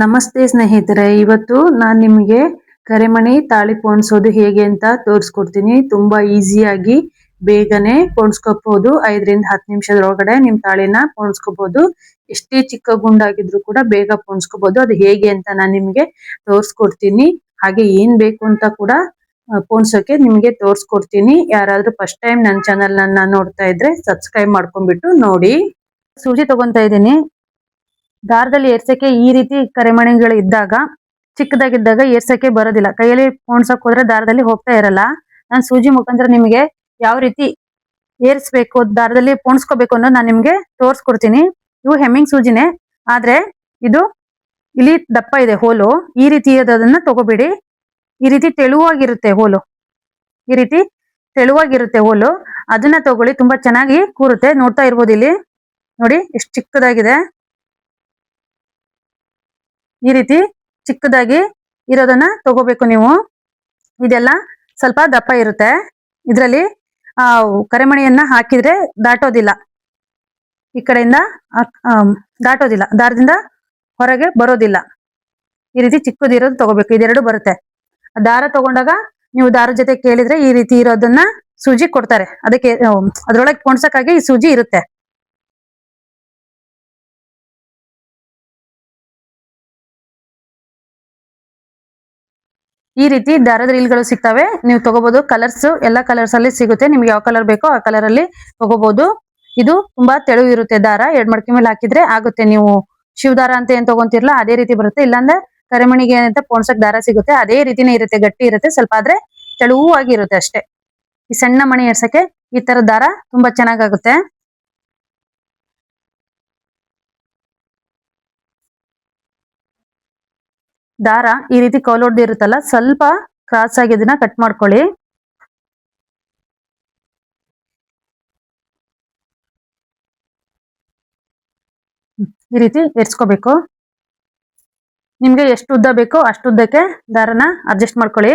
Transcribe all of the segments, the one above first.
ನಮಸ್ತೆ ಸ್ನೇಹಿತರೆ, ಇವತ್ತು ನಾನು ನಿಮಗೆ ಕರೆಮಣಿ ತಾಳಿ ಪೋಣಿಸೋದು ಹೇಗೆ ಅಂತ ತೋರಿಸ್ಕೊಡ್ತೀನಿ. ತುಂಬಾ ಈಸಿಯಾಗಿ ಬೇಗನೆ ಪೋಣಿಸ್ಕೋಬಹುದು ಐದರಿಂದ ಹತ್ತು ನಿಮಿಷದೊಳಗಡೆ ನಿಮ್ಮ ತಾಳಿನ ಪೋಣಿಸ್ಕೋಬಹುದು ಎಷ್ಟೇ ಚಿಕ್ಕ ಗುಂಡಾಗಿದ್ರು ಕೂಡ ಬೇಗ ಪೋಣಿಸ್ಕೋಬಹುದು ಅದು ಹೇಗೆ ಅಂತ ನಾನು ನಿಮಗೆ ತೋರಿಸ್ಕೊಡ್ತೀನಿ. ಹಾಗೆ ಏನ್ ಬೇಕು ಅಂತ ಕೂಡ ಪೋಣಿಸೋಕೆ ನಿಮಗೆ ತೋರಿಸ್ಕೊಡ್ತೀನಿ. ಯಾರಾದ್ರೂ ಫಸ್ಟ್ ಟೈಮ್ ನನ್ನ ಚಾನಲ್ ನನ್ನ ನೋಡ್ತಾ ಇದ್ರೆ ಸಬ್ಸ್ಕ್ರೈಬ್ ಮಾಡ್ಕೊಂಡ್ಬಿಟ್ಟು ನೋಡಿ. ಸೂಜಿ ತಗೊಂತಾ ಇದ್ದೀನಿ. ದಾರದಲ್ಲಿ ಏರ್ಸಕ್ಕೆ ಈ ರೀತಿ ಕರೆಮಣಿಗಳು ಇದ್ದಾಗ, ಚಿಕ್ಕದಾಗಿದ್ದಾಗ ಏರ್ಸಕ್ಕೆ ಬರೋದಿಲ್ಲ. ಕೈಯಲ್ಲಿ ಪೋಣ್ಸಕ್ ಹೋದ್ರೆ ದಾರದಲ್ಲಿ ಹೋಗ್ತಾ ಇರಲ್ಲ. ನಾನು ಸೂಜಿ ಮುಖಾಂತರ ನಿಮಗೆ ಯಾವ ರೀತಿ ಏರ್ಸ್ಬೇಕು, ದಾರದಲ್ಲಿ ಪೋಣಿಸ್ಕೋಬೇಕು ಅನ್ನೋದು ನಾನು ನಿಮ್ಗೆ ತೋರ್ಸ್ಕೊಡ್ತೀನಿ. ಇವು ಹೆಮ್ಮಿಂಗ್ ಸೂಜಿನೇ. ಆದ್ರೆ ಇದು ಇಲ್ಲಿ ದಪ್ಪ ಇದೆ ಹೋಲು. ಈ ರೀತಿ ಅದನ್ನ ತಗೋಬೇಡಿ. ಈ ರೀತಿ ತೆಳುವಾಗಿರುತ್ತೆ ಹೋಲು. ಈ ರೀತಿ ತೆಳುವಾಗಿರುತ್ತೆ ಹೋಲು. ಅದನ್ನ ತಗೊಳ್ಳಿ. ತುಂಬಾ ಚೆನ್ನಾಗಿ ಕೂರುತ್ತೆ. ನೋಡ್ತಾ ಇರ್ಬೋದು ಇಲ್ಲಿ. ನೋಡಿ, ಎಷ್ಟು ಚಿಕ್ಕದಾಗಿದೆ. ಈ ರೀತಿ ಚಿಕ್ಕದಾಗಿ ಇರೋದನ್ನ ತಗೋಬೇಕು ನೀವು. ಇದೆಲ್ಲ ಸ್ವಲ್ಪ ದಪ್ಪ ಇರುತ್ತೆ. ಇದರಲ್ಲಿ, ಆ, ಕರೆಮಣಿಯನ್ನ ಹಾಕಿದ್ರೆ ದಾಟೋದಿಲ್ಲ. ಈ ಕಡೆಯಿಂದ ದಾಟೋದಿಲ್ಲ. ದಾರದಿಂದ ಹೊರಗೆ ಬರೋದಿಲ್ಲ. ಈ ರೀತಿ ಚಿಕ್ಕದಿರೋದು ತಗೋಬೇಕು. ಇದೆರಡು ಬರುತ್ತೆ. ದಾರ ತಗೊಂಡಾಗ ನೀವು ದಾರ ಜೊತೆ ಕೇಳಿದ್ರೆ ಈ ರೀತಿ ಇರೋದನ್ನ ಸೂಜಿ ಕೊಡ್ತಾರೆ. ಅದಕ್ಕೆ ಅದ್ರೊಳಗೆ ಕೊಣ್ಸಕ್ಕಾಗಿ ಈ ಸೂಜಿ ಇರುತ್ತೆ. ಈ ರೀತಿ ದಾರದ ರೀಲ್ಗಳು ಸಿಗ್ತವೆ. ನೀವು ತಗೋಬಹುದು ಕಲರ್ಸ್. ಎಲ್ಲ ಕಲರ್ಸ್ ಅಲ್ಲಿ ಸಿಗುತ್ತೆ. ನಿಮ್ಗೆ ಯಾವ ಕಲರ್ ಬೇಕೋ ಆ ಕಲರ್ ಅಲ್ಲಿ ತಗೋಬಹುದು ಇದು ತುಂಬಾ ತೆಳು ಇರುತ್ತೆ ದಾರ. ಎರಡ್ ಮಡಕೆ ಮೇಲೆ ಹಾಕಿದ್ರೆ ಆಗುತ್ತೆ. ನೀವು ಶಿವ ದಾರ ಅಂತ ಏನ್ ತಗೊಂತಿರ್ಲ, ಅದೇ ರೀತಿ ಬರುತ್ತೆ. ಇಲ್ಲಾಂದ್ರೆ ಕರೆಮಣಿಗೆ ಅಂತ ಪೋಣ್ಸಕ್ ದಾರ ಸಿಗುತ್ತೆ. ಅದೇ ರೀತಿನೇ ಇರುತ್ತೆ. ಗಟ್ಟಿ ಇರುತ್ತೆ. ಸ್ವಲ್ಪ ಆದ್ರೆ ತೆಳುವಾಗಿರುತ್ತೆ ಅಷ್ಟೇ. ಈ ಸಣ್ಣ ಮಣಿ ಎರ್ಸಕ್ಕೆ ಈ ತರ ದಾರ ತುಂಬಾ ಚೆನ್ನಾಗಾಗುತ್ತೆ. ದಾರ ಈ ರೀತಿ ಇರುತ್ತಲ್ಲ, ಸ್ವಲ್ಪ ಕ್ರಾಸ್ ಆಗಿ ಇದನ್ನ ಕಟ್ ಮಾಡ್ಕೊಳ್ಳಿ. ಈ ರೀತಿ ಎರ್ಸ್ಕೋಬೇಕು ನಿಮ್ಗೆ ಎಷ್ಟು ಉದ್ದ ಬೇಕೋ ಅಷ್ಟು ಉದ್ದಕ್ಕೆ ದಾರನ ಅಡ್ಜಸ್ಟ್ ಮಾಡ್ಕೊಳ್ಳಿ.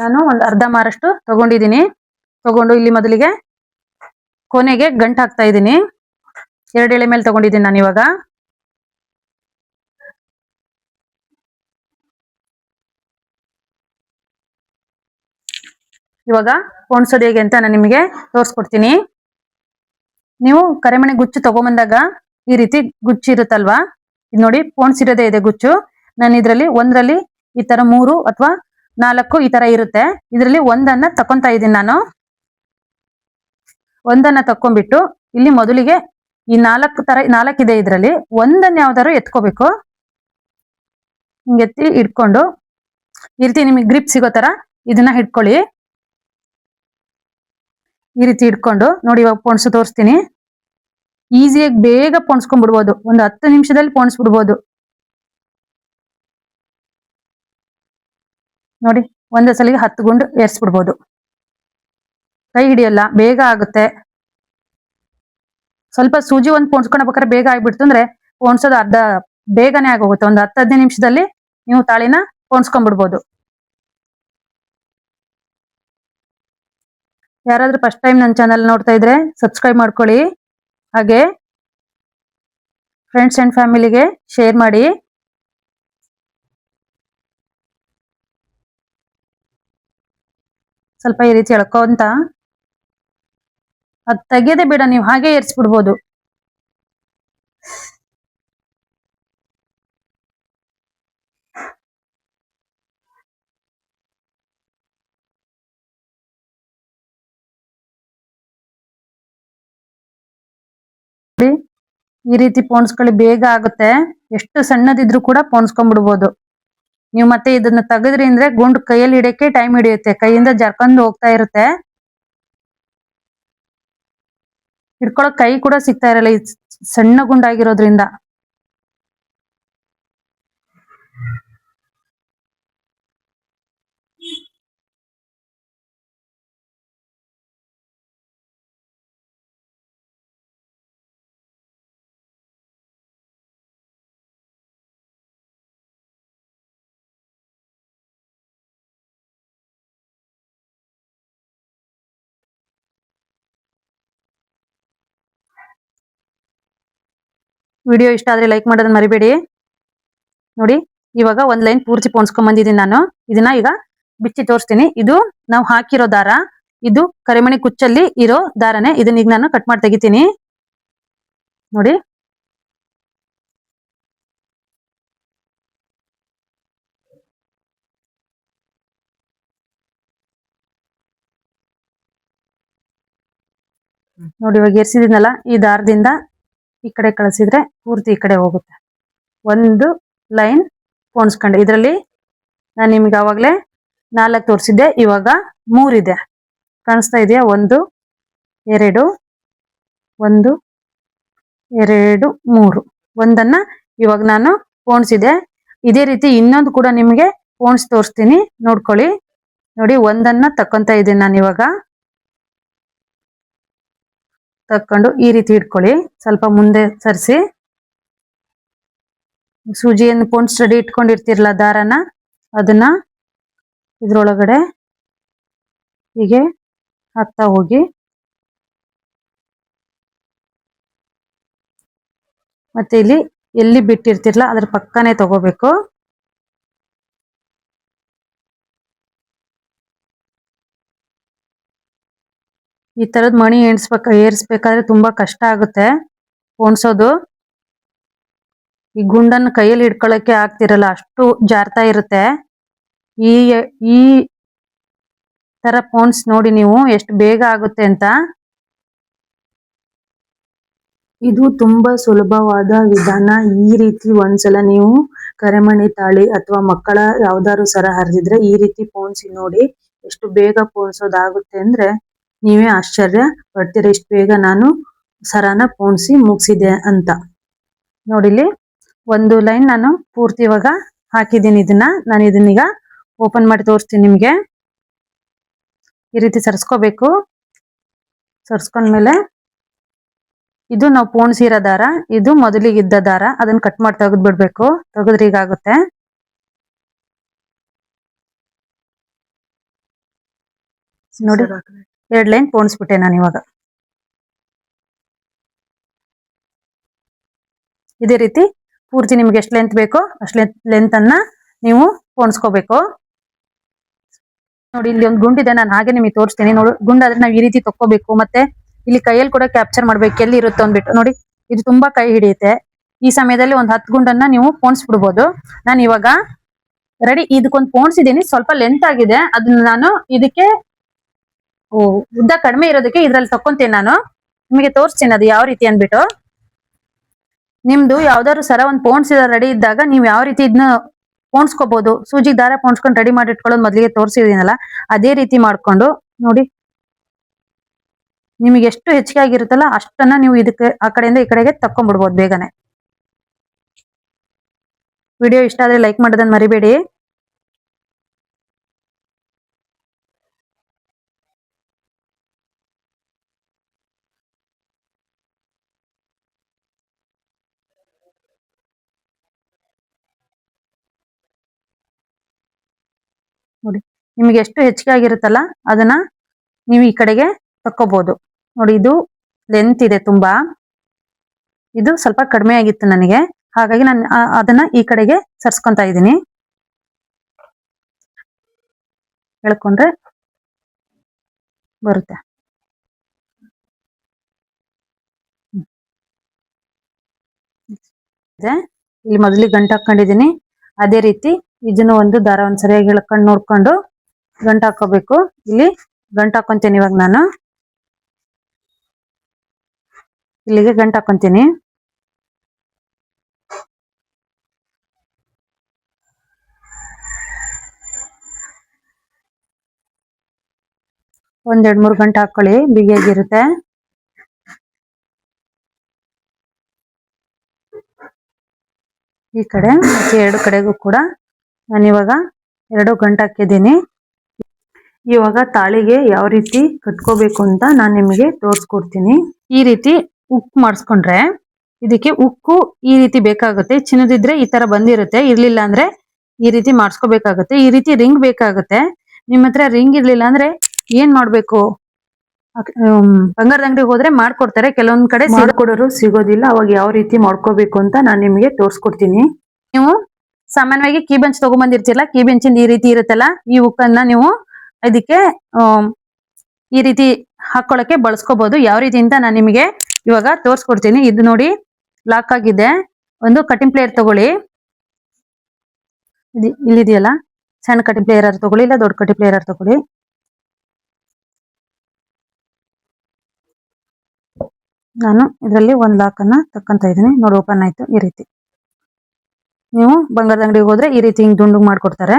ನಾನು ಒಂದು ಅರ್ಧ ಮಾರಷ್ಟು ತಗೊಂಡಿದ್ದೀನಿ. ತಗೊಂಡು ಇಲ್ಲಿ ಮೊದಲಿಗೆ ಕೊನೆಗೆ ಗಂಟು ಹಾಕ್ತಾ ಇದ್ದೀನಿ. ಎರಡು ಎಳೆ ಮೇಲೆ ತಗೊಂಡಿದ್ದೀನಿ ನಾನು ಇವಾಗ. ಇವಾಗ ಪೋಣ್ಸೋದು ಹೇಗೆ ಅಂತ ನಾನು ನಿಮಗೆ ತೋರಿಸ್ಕೊಡ್ತೀನಿ. ನೀವು ಕರೆಮಣೆ ಗುಚ್ಚು ತಗೊಂಬಂದಾಗ ಈ ರೀತಿ ಗುಚ್ಚು ಇರುತ್ತಲ್ವಾ? ಇದು ನೋಡಿ ಪೋಣಿಸಿರೋದೇ ಇದೆ ಗುಚ್ಚು. ನಾನು ಇದರಲ್ಲಿ ಒಂದರಲ್ಲಿ ಈ ತರ ಮೂರು ಅಥವಾ ನಾಲ್ಕು ಈ ತರ ಇರುತ್ತೆ. ಇದರಲ್ಲಿ ಒಂದನ್ನ ತಕೊಂತ ಇದ್ದೀನಿ ನಾನು. ಒಂದನ್ನ ತಕೊಂಡ್ಬಿಟ್ಟು ಇಲ್ಲಿ ಮೊದಲಿಗೆ ಈ ನಾಲ್ಕು ತರ ನಾಲ್ಕಿದೆ ಇದರಲ್ಲಿ. ಒಂದನ್ನ ಯಾವ್ದಾದ್ರು ಎತ್ಕೋಬೇಕು. ಹಿಂಗೆತ್ತಿ ಇಟ್ಕೊಂಡು ಈ ರೀತಿ ನಿಮಗೆ ಗ್ರಿಪ್ ಸಿಗೋ ತರ ಇದನ್ನ ಹಿಡ್ಕೊಳ್ಳಿ. ಈ ರೀತಿ ಇಟ್ಕೊಂಡು ನೋಡಿ ಇವಾಗ ಪೊಣಸು ತೋರಿಸ್ತೀನಿ. ಈಸಿಯಾಗಿ ಬೇಗ ಪೋಣಿಸ್ಕೊಂಡ್ಬಿಡ್ಬೋದು ಒಂದು ಹತ್ತು ನಿಮಿಷದಲ್ಲಿ ಪೊಣಿಸ್ಬಿಡ್ಬೋದು ನೋಡಿ, ಒಂದೇ ಸಲಿಗೆ ಹತ್ತು ಗುಂಡು ಏರ್ಸ್ಬಿಡ್ಬೋದು. ಕೈ ಹಿಡಿಯಲ್ಲ, ಬೇಗ ಆಗುತ್ತೆ. ಸ್ವಲ್ಪ ಸೂಜಿ ಒಂದು ಪೊಣ್ಸ್ಕೊಂಡ್ಬೇಕಾದ್ರೆ ಬೇಗ ಆಗ್ಬಿಡ್ತು ಅಂದ್ರೆ ಪೋಣ್ಸೋದು ಅರ್ಧ, ಬೇಗನೆ ಆಗೋಗುತ್ತೆ. ಒಂದು ಹತ್ತು ಹದಿನೈದು ನಿಮಿಷದಲ್ಲಿ ನೀವು ತಾಳಿನ ಪೋಣ್ಸ್ಕೊಂಡ್ಬಿಡ್ಬೋದು ಯಾರಾದ್ರೂ ಫಸ್ಟ್ ಟೈಮ್ ನನ್ನ ಚಾನಲ್ ನೋಡ್ತಾ ಇದ್ರೆ ಸಬ್ಸ್ಕ್ರೈಬ್ ಮಾಡ್ಕೊಳ್ಳಿ. ಹಾಗೆ ಫ್ರೆಂಡ್ಸ್ ಅಂಡ್ ಫ್ಯಾಮಿಲಿಗೆ ಶೇರ್ ಮಾಡಿ. ಸ್ವಲ್ಪ ಈ ರೀತಿ ಅಂತ. ಅದು ತೆಗೆಯದೆ ಬೇಡ, ನೀವು ಹಾಗೆ ಏರ್ಸ್ಬಿಡ್ಬೋದು. ಈ ರೀತಿ ಪೋಣಿಸ್ಕೊಳ್ಳಿ ಬೇಗ ಆಗುತ್ತೆ. ಎಷ್ಟು ಸಣ್ಣದಿದ್ರು ಕೂಡ ಪೋಣಿಸ್ಕೊಂಡ್ಬಿಡ್ಬೋದು ನೀವು ಮತ್ತೆ ಇದನ್ನ ತೆಗೆದ್ರಿ ಅಂದ್ರೆ ಗುಂಡು ಕೈಯಲ್ಲಿ ಹಿಡಿಯಕ್ಕೆ ಟೈಮ್ ಹಿಡಿಯುತ್ತೆ. ಕೈಯಿಂದ ಜರ್ಕೊಂಡು ಹೋಗ್ತಾ ಇರುತ್ತೆ. ಹಿಡ್ಕೊಳಕ್ ಕೈ ಕೂಡ ಸಿಗ್ತಾ ಇರಲ್ಲ. ಸಣ್ಣ ಗುಂಡಾಗಿರೋದ್ರಿಂದ. ವಿಡಿಯೋ ಇಷ್ಟ ಆದ್ರೆ ಲೈಕ್ ಮಾಡೋದನ್ನ ಮರಿಬೇಡಿ. ನೋಡಿ, ಇವಾಗ ಒಂದ್ ಲೈನ್ ಪೂರ್ತಿ ಪೋಣಿಸ್ಕೊಂಡ್ ಬಂದಿದ್ದೀನಿ ನಾನು. ಇದನ್ನ ಈಗ ಬಿಚ್ಚಿ ತೋರಿಸ್ತೀನಿ. ಇದು ನಾವು ಹಾಕಿರೋ ದಾರ. ಇದು ಕರಿಮಣಿ ಕುಚ್ಚಲ್ಲಿ ಇರೋ ದಾರನೇ. ಇದನ್ನ ಈಗ ನಾನು ಕಟ್ ಮಾಡಿ ತೆಗಿತೀನಿ. ನೋಡಿ. ನೋಡಿ, ಇವಾಗ ಎರ್ಸಿದಿನಲ್ಲ ಈ ದಾರದಿಂದ ಈ ಕಡೆ ಕಳಿಸಿದ್ರೆ ಪೂರ್ತಿ ಈ ಕಡೆ ಹೋಗುತ್ತೆ. ಒಂದು ಲೈನ್ ಪೋಣಿಸ್ಕೊಂಡೆ, ಇದರಲ್ಲಿ ನಾನು ನಿಮ್ಗೆ ಆವಾಗಲೇ ನಾಲ್ಕು ತೋರಿಸಿದ್ದೆ, ಇವಾಗ ಮೂರಿದೆ. ಕಾಣಿಸ್ತಾ ಇದೆಯಾ? ಒಂದು, ಎರಡು ಒಂದು, ಎರಡು, ಮೂರು. ಒಂದನ್ನ ಇವಾಗ ನಾನು ಪೋಣಿಸಿದೆ. ಇದೇ ರೀತಿ ಇನ್ನೊಂದು ಕೂಡ ನಿಮಗೆ ಪೋಣಿಸಿ ತೋರಿಸ್ತೀನಿ. ನೋಡ್ಕೊಳ್ಳಿ. ನೋಡಿ, ಒಂದನ್ನ ತಕ್ಕೊಂತ ಇದ್ದೀನಿ ನಾನು ಇವಾಗ. ತಕ್ಕೊಂಡು ಈ ರೀತಿ ಇಟ್ಕೊಳ್ಳಿ. ಸ್ವಲ್ಪ ಮುಂದೆ ಸರಿಸಿ. ಸೂಜಿಯನ್ನು ಪೋನ್ ಸ್ಟಡಿ ಇಟ್ಕೊಂಡಿರ್ತಿರಲ್ಲ ದಾರನ, ಅದನ್ನ ಇದ್ರೊಳಗಡೆ ಹೀಗೆ ಹಾಕ್ತಾ ಹೋಗಿ. ಮತ್ತೆ ಇಲ್ಲಿ ಎಲ್ಲಿ ಬಿಟ್ಟಿರ್ತಿರ್ಲ ಅದ್ರ ಪಕ್ಕನೆ ತಗೋಬೇಕು. ಈ ತರದ್ ಮಣಿ ಎಣಿಸ್ಬೇಕು ಏರ್ಸ್ಬೇಕಾದ್ರೆ ತುಂಬಾ ಕಷ್ಟ ಆಗುತ್ತೆ ಪೋಣ್ಸೋದು ಈ ಗುಂಡನ್ನ ಕೈಯಲ್ಲಿ ಹಿಡ್ಕೊಳಕ್ಕೆ ಆಗ್ತಿರಲ್ಲ, ಅಷ್ಟು ಜಾರ್ತಾ ಇರುತ್ತೆ. ಈ ಈ ತರ ಪೋನ್ಸ್ ನೋಡಿ ನೀವು ಎಷ್ಟು ಬೇಗ ಆಗುತ್ತೆ ಅಂತ. ಇದು ತುಂಬಾ ಸುಲಭವಾದ ವಿಧಾನ. ಈ ರೀತಿ ಒಂದ್ಸಲ ನೀವು ಕರೆಮಣಿ ತಾಳಿ ಅಥವಾ ಮಕ್ಕಳ ಯಾವ್ದಾದ್ರು ಸರ ಹರಿದಿದ್ರೆ ಈ ರೀತಿ ಪೋಣಿಸಿ ನೋಡಿ ಎಷ್ಟು ಬೇಗ ಪೋಣಿಸೋದಾಗುತ್ತೆ ಅಂದ್ರೆ ನೀವೇ ಆಶ್ಚರ್ಯ ಪಡ್ತೀರ ಇಷ್ಟು ಬೇಗ ನಾನು ಸರಾನ ಪೋಣಿಸಿ ಮುಗಿಸಿದೆ ಅಂತ. ನೋಡಿಲಿ ಒಂದು ಲೈನ್ ನಾನು ಪೂರ್ತಿ ಇವಾಗ ಹಾಕಿದ್ದೀನಿ ಇದನ್ನ. ನಾನು ಇದನ್ನೀಗ ಓಪನ್ ಮಾಡಿ ತೋರಿಸ್ತೀನಿ ನಿಮಗೆ. ಈ ರೀತಿ ಸರ್ಸ್ಕೋಬೇಕು. ಸರ್ಸ್ಕೊಂಡ್ಮೇಲೆ ಇದು ನಾವು ಪೋಣಿಸಿರೋ ದಾರ, ಇದು ಮೊದಲಿಗೆ ಇದ್ದ ದಾರ, ಅದನ್ನ ಕಟ್ ಮಾಡಿ ತೆಗೆದು ಬಿಡ್ಬೇಕು ತೆಗೆದ್ರೆ ಆಗುತ್ತೆ. ನೋಡಿ. ಎರಡ್ ಲೈನ್ ಪೋಣಿಸ್ಬಿಟ್ಟೆ ನಾನು ಇವಾಗ. ಇದೇ ರೀತಿ ಪೂರ್ತಿ ನಿಮ್ಗೆ ಎಷ್ಟು ಲೆಂತ್ ಬೇಕೋ ಅಷ್ಟು ಲೆಂತ್ ಲೆಂತ್ ಅನ್ನ ನೀವು ಪೋಣಿಸ್ಕೋಬೇಕು. ನೋಡಿ, ಇಲ್ಲಿ ಒಂದು ಗುಂಡಿದೆ ನಾನು ಹಾಗೆ ನಿಮಗೆ ತೋರಿಸ್ತೀನಿ. ನೋಡಿ ಗುಂಡಾದ್ರೆ ನಾವು ಈ ರೀತಿ ತಕ್ಕೋಬೇಕು, ಮತ್ತೆ ಇಲ್ಲಿ ಕೈಯಲ್ಲಿ ಕೂಡ ಕ್ಯಾಪ್ಚರ್ ಮಾಡ್ಬೇಕು, ಎಲ್ಲಿ ಇರುತ್ತೆ ಅಂದ್ಬಿಟ್ಟು. ನೋಡಿ, ಇದು ತುಂಬಾ ಕೈ ಹಿಡಿಯುತ್ತೆ. ಈ ಸಮಯದಲ್ಲಿ ಒಂದು ಹತ್ತು ಗುಂಡನ್ನ ನೀವು ಪೋಣಿಸ್ಬಿಡ್ಬೋದು. ನಾನು ಇವಾಗ ರೆಡಿ ಇದಕ್ಕೊಂದು ಪೋಣಿಸಿದ್ದೀನಿ. ಸ್ವಲ್ಪ ಲೆಂತ್ ಆಗಿದೆ. ಅದನ್ನ ನಾನು ಇದಕ್ಕೆ ಉದ್ದ ಕಡಿಮೆ ಇರೋದಕ್ಕೆ ಇದ್ರಲ್ಲಿ ತಕೊಂತೀನಿ ನಾನು. ನಿಮಗೆ ತೋರಿಸ್ತೀನಿ ಅದು ಯಾವ ರೀತಿ ಅಂದ್ಬಿಟ್ಟು. ನಿಮ್ದು ಯಾವ್ದಾದ್ರು ಸರ ಒಂದು ಪೋಣಿಸಿದ ರೆಡಿ ಇದ್ದಾಗ ನೀವು ಯಾವ ರೀತಿ ಇದನ್ನ ಪೋಣಿಸ್ಕೋಬಹುದು ಸೂಜಿ ದಾರ ಪೋಣಿಸ್ಕೊಂಡು ರೆಡಿ ಮಾಡಿ ಇಟ್ಕೊಳ್ಳೋದು ಮೊದಲಿಗೆ ತೋರಿಸಿದೀನಲ್ಲ, ಅದೇ ರೀತಿ ಮಾಡ್ಕೊಂಡು ನೋಡಿ. ನಿಮಗೆ ಎಷ್ಟು ಹೆಚ್ಚಿಗೆ ಆಗಿರುತ್ತಲ್ಲ ಅಷ್ಟನ್ನ ನೀವು ಇದಕ್ಕೆ, ಆ ಕಡೆಯಿಂದ ಈ ಕಡೆಗೆ ತಕೊಂಡ್ಬಿಡ್ಬೋದು ಬೇಗನೆ. ವಿಡಿಯೋ ಇಷ್ಟ ಆದ್ರೆ ಲೈಕ್ ಮಾಡೋದನ್ನ ಮರಿಬೇಡಿ. ನೋಡಿ. ನಿಮಗೆ ಎಷ್ಟು ಹೆಚ್ಚಿಗೆ ಆಗಿರುತ್ತಲ್ಲ, ಅದನ್ನ ನೀವು ಈ ಕಡೆಗೆ ತಕ್ಕೋಬಹುದು ನೋಡಿ, ಇದು ಲೆಂತ್ ಇದೆ ತುಂಬಾ. ಇದು ಸ್ವಲ್ಪ ಕಡಿಮೆ ಆಗಿತ್ತು ನನಗೆ. ಹಾಗಾಗಿ ನಾನು ಅದನ್ನ ಈ ಕಡೆಗೆ ಸರ್ಸ್ಕೊಂತ ಇದ್ದೀನಿ. ಹೇಳ್ಕೊಂಡ್ರೆ ಬರುತ್ತೆ. ಇಲ್ಲಿ ಮೊದಲಿಗೆ ಗಂಟು ಹಾಕೊಂಡಿದ್ದೀನಿ ಅದೇ ರೀತಿ ಇದನ್ನು ಒಂದು ದಾರ ಒಂದ್ ಸರಿಯಾಗಿ ಇಳ್ಕೊಂಡು ನೋಡ್ಕೊಂಡು ಗಂಟು ಹಾಕೋಬೇಕು ಇಲ್ಲಿ ಗಂಟು ಹಾಕೊಂತೀನಿ ಇವಾಗ ನಾನು. ಇಲ್ಲಿಗೆ ಗಂಟು ಹಾಕೊಂತೀನಿ. ಒಂದೆರಡು ಮೂರ್ ಗಂಟೆ ಹಾಕೊಳ್ಳಿ, ಬಿಗಿಯಾಗಿರುತ್ತೆ. ಈ ಕಡೆ ಮತ್ತೆ ಎರಡು ಕಡೆಗೂ ಕೂಡ ನಾನು ಇವಾಗ ಎರಡು ಗಂಟೆ ಹಾಕಿದ್ದೀನಿ ಇವಾಗ ತಾಳಿಗೆ ಯಾವ ರೀತಿ ಕಟ್ಕೋಬೇಕು ಅಂತ ನಾನು ನಿಮಗೆ ತೋರಿಸ್ಕೊಡ್ತೀನಿ. ಈ ರೀತಿ ಉಕ್ಕು ಮಾಡಿಸ್ಕೊಂಡ್ರೆ ಇದಕ್ಕೆ ಉಕ್ಕು ಈ ರೀತಿ ಬೇಕಾಗುತ್ತೆ. ಚಿನ್ನದಿದ್ರೆ ಈ ತರ ಬಂದಿರುತ್ತೆ. ಇರ್ಲಿಲ್ಲ ಅಂದ್ರೆ ಈ ರೀತಿ ಮಾಡಿಸ್ಕೋಬೇಕಾಗುತ್ತೆ. ಈ ರೀತಿ ರಿಂಗ್ ಬೇಕಾಗುತ್ತೆ. ನಿಮ್ಮ ಹತ್ರ ರಿಂಗ್ ಇರ್ಲಿಲ್ಲ ಅಂದ್ರೆ ಏನ್ ಮಾಡ್ಬೇಕು? ಬಂಗಾರದ ಅಂಗಡಿಗೆ ಹೋದ್ರೆ ಮಾಡ್ಕೊಡ್ತಾರೆ. ಕೆಲವೊಂದ್ ಕಡೆ ಮಾಡ್ಕೊಡೋರು ಸಿಗೋದಿಲ್ಲ. ಅವಾಗ ಯಾವ ರೀತಿ ಮಾಡ್ಕೋಬೇಕು ಅಂತ ನಾನು ನಿಮಗೆ ತೋರಿಸ್ಕೊಡ್ತೀನಿ. ನೀವು ಸಾಮಾನ್ಯವಾಗಿ ಕೀ ಬೆಂಚ್ ತಗೊಂಡ್ಬಂದಿರ್ತಿರಲ್ಲ ಕೀ ಬೆಂಚಿಂದ ಈ ರೀತಿ ಇರುತ್ತಲ್ಲ, ಈ ಹುಕ್ಕನ್ನ ನೀವು ಇದಕ್ಕೆ ಈ ರೀತಿ ಹಾಕೊಳ್ಳಕ್ಕೆ ಬಳಸ್ಕೋಬಹುದು ಯಾವ ರೀತಿ ಅಂತ ನಾನು ನಿಮಗೆ ಇವಾಗ ತೋರಿಸ್ಕೊಡ್ತೀನಿ. ಇದು ನೋಡಿ ಲಾಕ್ ಆಗಿದೆ. ಒಂದು ಕಟಿಂಗ್ ಪ್ಲೇಯರ್ ತಗೊಳ್ಳಿ. ಇಲ್ಲಿದೆಯಲ್ಲ, ಸಣ್ಣ ಕಟಿಂಗ್ ಪ್ಲೇಯರ್ ತಗೊಳ್ಳಿ, ಇಲ್ಲ ದೊಡ್ಡ ಕಟಿಂಗ್ ಪ್ಲೇಯರ್ ತಗೊಳ್ಳಿ. ನಾನು ಇದರಲ್ಲಿ ಒಂದು ಲಾಕ್ ಅನ್ನ ತಕ್ಕಂತ ಇದ್ದೀನಿ. ನೋಡಿ ಓಪನ್ ಆಯ್ತು ಈ ರೀತಿ. ನೀವು ಬಂಗಾರದ ಅಂಗಡಿಗೆ ಹೋದ್ರೆ ಈ ರೀತಿ ಹಿಂಗ್ ದುಂಡು ಮಾಡ್ಕೊಡ್ತಾರೆ.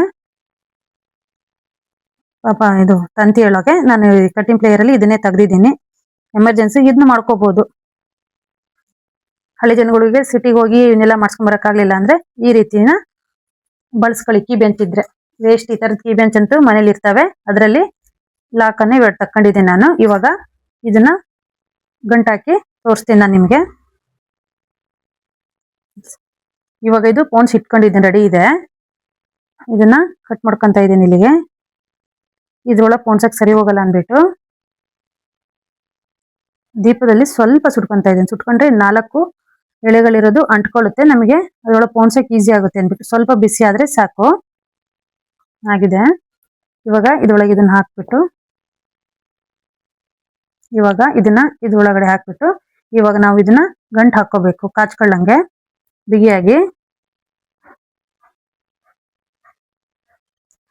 ಪಾಪ ಇದು ತಂತಿ ಹೇಳೋಕೆ ನಾನು ಕಟಿಂಗ್ ಪ್ಲೇಯರ್ ಅಲ್ಲಿ ಇದನ್ನೇ ತೆಗ್ದಿದ್ದೀನಿ. ಎಮರ್ಜೆನ್ಸಿ ಇದನ್ನ ಮಾಡ್ಕೋಬಹುದು ಹಳ್ಳಿ ಜನಗಳಿಗೆ ಸಿಟಿಗೆ ಹೋಗಿ ಇವನ್ನೆಲ್ಲ ಮಾಡ್ಸ್ಕೊಂಡ್ ಬರಕ್ಕಾಗ್ಲಿಲ್ಲ ಅಂದ್ರೆ ಈ ರೀತಿನ ಬಳಸ್ಕೊಳ್ಳಿ ಕೀ ಬೆಂಚ್ ಇದ್ರೆ. ವೇಸ್ಟ್ ಈ ತರದ ಕೀ ಬೆಂಚ್ ಅಂತೂ ಮನೇಲಿ ಇರ್ತವೆ. ಅದರಲ್ಲಿ ಲಾಕ್ ಅನ್ನ ಇವಾಗ ತಕೊಂಡಿದ್ದೀನಿ ನಾನು. ಇವಾಗ ಇದನ್ನ ಗಂಟಾಕಿ ತೋರಿಸ್ತೀನಿ ನಾನು ನಿಮ್ಗೆ. ಇವಾಗ ಇದು ಪೋನ್ಸ್ ಇಟ್ಕೊಂಡಿದ್ದೀನಿ ರೆಡಿ ಇದೆ. ಇದನ್ನ ಕಟ್ ಮಾಡ್ಕೊಂತ ಇದ್ದೀನಿ ಇಲ್ಲಿಗೆ. ಇದ್ರೊಳಗೆ ಪೋನ್ಸಕ್ಕೆ ಸರಿ ಹೋಗಲ್ಲ ಅಂದ್ಬಿಟ್ಟು. ದೀಪದಲ್ಲಿ ಸ್ವಲ್ಪ ಸುಟ್ಕೊಂತ ಇದ್ದೀನಿ. ಸುಟ್ಕೊಂಡ್ರೆ ನಾಲ್ಕು ಎಳೆಗಳಿರೋದು ಅಂಟ್ಕೊಳ್ಳುತ್ತೆ. ನಮಗೆ ಅದರೊಳಗೆ ಪೋನ್ಸಕ್ಕೆ ಈಸಿ ಆಗುತ್ತೆ ಅಂದ್ಬಿಟ್ಟು. ಸ್ವಲ್ಪ ಬಿಸಿ ಆದ್ರೆ ಸಾಕು. ಆಗಿದೆ. ಇವಾಗ ಇದ್ರೊಳಗೆ ಇದನ್ನ ಹಾಕ್ಬಿಟ್ಟು. ಇವಾಗ ಇದನ್ನ ಇದ್ರೊಳಗಡೆ ಹಾಕ್ಬಿಟ್ಟು. ಇವಾಗ ನಾವು ಇದನ್ನ ಗಂಟು ಹಾಕೋಬೇಕು ಕಾಚ್ಕೊಳ್ಳಂಗೆ. ಬಿಗಿಯಾಗಿ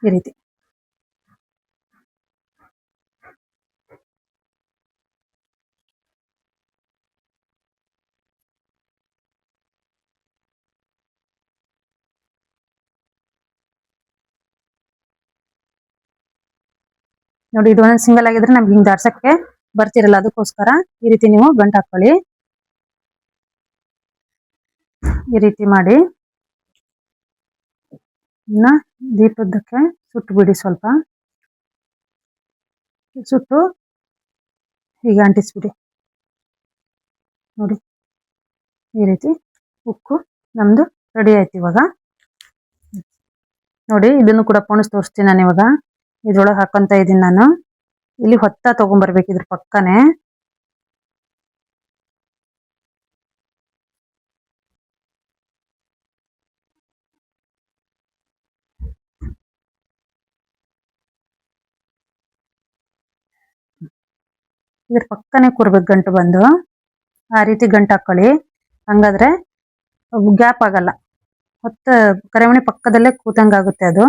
ಈ ರೀತಿ. ನೋಡಿ, ಇದು ಒಂದೊಂದು ಸಿಂಗಲ್ ಆಗಿದ್ರೆ ನಮ್ಗೆ ಹಿಂಗ್ ದಾಡ್ಸಕ್ಕೆ ಬರ್ತಿರಲ್ಲ, ಅದಕ್ಕೋಸ್ಕರ ಈ ರೀತಿ ನೀವು ಗಂಟು ಹಾಕೊಳ್ಳಿ. ಈ ರೀತಿ ಮಾಡಿ. ಇನ್ನ ದೀಪದಕ್ಕೆ ಸುಟ್ಟು ಬಿಡಿ ಸ್ವಲ್ಪ. ಸುಟ್ಟು ಹೀಗೆ ಅಂಟಿಸ್ಬಿಡಿ. ನೋಡಿ, ಈ ರೀತಿ ಉಕ್ಕು ನಮ್ದು ರೆಡಿ ಆಯ್ತು ಇವಾಗ. ನೋಡಿ, ಇದನ್ನು ಕೂಡ ಪೋಣಿಸ್ ತೋರಿಸ್ತೀನಿ ನಾನು ಇವಾಗ. ಇದ್ರೊಳಗೆ ಹಾಕೊಂತ ಇದ್ದೀನಿ ನಾನು. ಇಲ್ಲಿ ಹೊತ್ತ ತಗೊಂಡ್ಬರ್ಬೇಕು ಇದ್ರ ಪಕ್ಕನೆ. ಇದ್ರ ಪಕ್ಕನೆ ಕೂರ್ಬೇಕು ಗಂಟು ಬಂದು. ಆ ರೀತಿ ಗಂಟು ಹಾಕೊಳ್ಳಿ. ಹಂಗಾದ್ರೆ ಗ್ಯಾಪ್ ಆಗಲ್ಲ. ಹೊತ್ತ ಕರೆಮಣಿ ಪಕ್ಕದಲ್ಲೇ ಕೂತಂಗಾಗುತ್ತೆ ಅದು.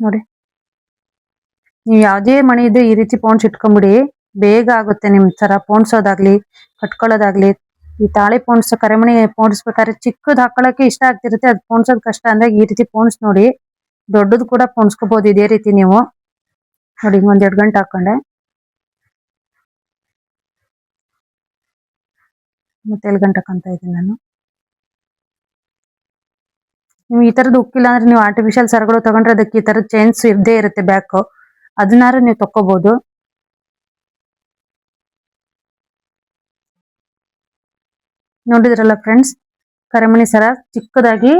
ನೋಡಿ. ನೀವು ಯಾವುದೇ ಮಣಿ ಇದ್ದು ಈ ರೀತಿ ಪೋಣ್ಸ್ ಇಟ್ಕೊಂಬಿಡಿ. ಬೇಗ ಆಗುತ್ತೆ ನಿಮ್ ತರ ಪೋಣ್ಸೋದಾಗ್ಲಿ ಕಟ್ಕೊಳ್ಳೋದಾಗ್ಲಿ. ಈ ತಾಳಿ ಪೋಣ್ಸ್ ಕರೆಮಣಿ ಪೋಣಿಸ್ಬೇಕಾದ್ರೆ ಚಿಕ್ಕದ್ ಹಾಕೊಳ್ಳೋಕೆ ಇಷ್ಟ ಆಗ್ತಿರುತ್ತೆ. ಅದು ಪೋಣ್ಸೋದ್ ಕಷ್ಟ ಅಂದ್ರೆ ಈ ರೀತಿ ಪೋಣ್ಸ್ ನೋಡಿ. ದೊಡ್ಡದು ಕೂಡ ಪೋಣಿಸ್ಕೋಬಹುದು ಇದೇ ರೀತಿ ನೀವು. ನೋಡಿ ಒಂದ್ ಎರಡ್ ಗಂಟೆ ಹಾಕೊಂಡೆ. ಮತ್ತೆ ಎಲ್ಲಿ ಗಂಟೆ ಹಾಕೊಂತ ಇದ್ದೀನಿ ನಾನು. ನೀವು ಈ ತರದ್ದು ಉಕ್ಕಿಲ್ಲ ಅಂದ್ರೆ ನೀವು ಆರ್ಟಿಫಿಷಿಯಲ್ ಸರಗಳು ತಗೊಂಡ್ರೆ ಅದಕ್ಕೆ ಈ ತರದ ಚೈನ್ಸ್ ಇದ್ದೇ ಇರುತ್ತೆ ಬ್ಯಾಕ್ ಅದನ್ನಾರು ನೀವು ತಕ್ಕೋಬಹುದು ನೋಡಿದ್ರಲ್ಲ ಫ್ರೆಂಡ್ಸ್ ಕರೆಮಣಿ ಸರ ಚಿಕ್ಕದಾಗಿ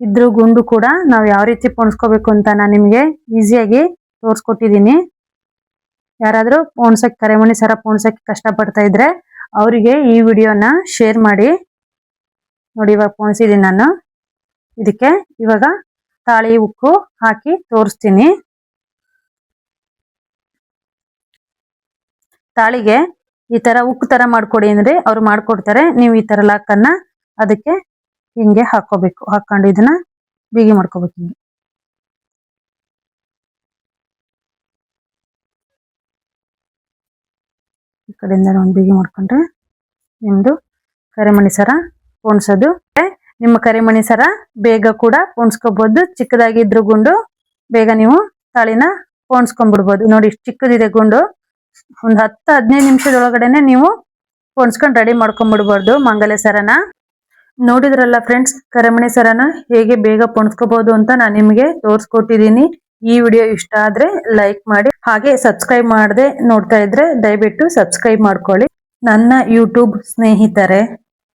ಇದ್ರ ಗುಂಡು ಕೂಡ ನಾವು ಯಾವ ರೀತಿ ಪೋಣಿಸ್ಕೋಬೇಕು ಅಂತ ನಾನು ನಿಮಗೆ ಈಸಿಯಾಗಿ ತೋರಿಸ್ಕೊಟ್ಟಿದ್ದೀನಿ ಯಾರಾದರೂ ಪೋಣ್ಸಕ್ ಕರೆಮಣಿ ಸರ ಪೋಣ್ಸಕ್ಕೆ ಕಷ್ಟ ಪಡ್ತಾ ಇದ್ರೆ ಅವರಿಗೆ ಈ ವಿಡಿಯೋನ ಶೇರ್ ಮಾಡಿ. ನೋಡಿ ಇವಾಗ ಪೋಣಿಸಿದ್ದೀನಿ ನಾನು. ಇದಕ್ಕೆ ಇವಾಗ ತಾಳಿ, ಉಕ್ಕು ಹಾಕಿ ತೋರಿಸ್ತೀನಿ. ತಾಳಿಗೆ ಈ ತರ ಉಕ್ಕು ತರ ಮಾಡ್ಕೊಡಿ ಅಂದ್ರೆ ಅವ್ರು ಮಾಡ್ಕೊಡ್ತಾರೆ. ನೀವು ಈ ತರ ಲಾಕನ್ನ ಅದಕ್ಕೆ ಹಿಂಗೆ ಹಾಕೋಬೇಕು ಹಾಕೊಂಡು ಇದನ್ನ ಬಿಗಿ ಮಾಡ್ಕೋಬೇಕು. ಹಿಂಗೆ ಕಡೆಯಿಂದ ಒಂದು ಬಿಗಿ ಮಾಡ್ಕೊಂಡ್ರೆ ನಿಮ್ದು ಕರಿಮಣಿ ಸರ ಪೋಣಿಸೋದು. ನಿಮ್ಮ ಕರಿಮಣಿ ಸರ ಬೇಗ ಕೂಡ ಪೋಣಿಸ್ಕೋಬಹುದು ಚಿಕ್ಕದಾಗಿದ್ರು ಗುಂಡು ಬೇಗ ನೀವು ತಾಳಿನ ಪೋಣಿಸ್ಕೊಂಡ್ಬಿಡ್ಬೋದು. ನೋಡಿ ಇಷ್ಟು ಚಿಕ್ಕದಿದೆ ಗುಂಡು. ಒಂದು ಹತ್ತು ಹದಿನೈದು ನಿಮಿಷದೊಳಗಡೆನೆ ನೀವು ಪೋಣಿಸ್ಕೊಂಡು ರೆಡಿ ಮಾಡ್ಕೊಂಡ್ಬಿಡ್ಬಾರ್ದು ಮಂಗಲ ಸರನ. ನೋಡಿದ್ರಲ್ಲ ಫ್ರೆಂಡ್ಸ್ ಕರೆಮಣಿ ಸರನ ಹೇಗೆ ಬೇಗ ಪೊಣ್ಸ್ಕೋಬಹುದು ಅಂತ ನಾನು ನಿಮಗೆ ತೋರಿಸ್ಕೊಟ್ಟಿದ್ದೀನಿ ಈ ವಿಡಿಯೋ ಇಷ್ಟ ಆದ್ರೆ ಲೈಕ್ ಮಾಡಿ, ಹಾಗೆ ಸಬ್ಸ್ಕ್ರೈಬ್ ಮಾಡದೆ ನೋಡ್ತಾ ಇದ್ರೆ ದಯವಿಟ್ಟು ಸಬ್ಸ್ಕ್ರೈಬ್ ಮಾಡ್ಕೊಳ್ಳಿ. ನನ್ನ ಯೂಟ್ಯೂಬ್ ಸ್ನೇಹಿತರೆ.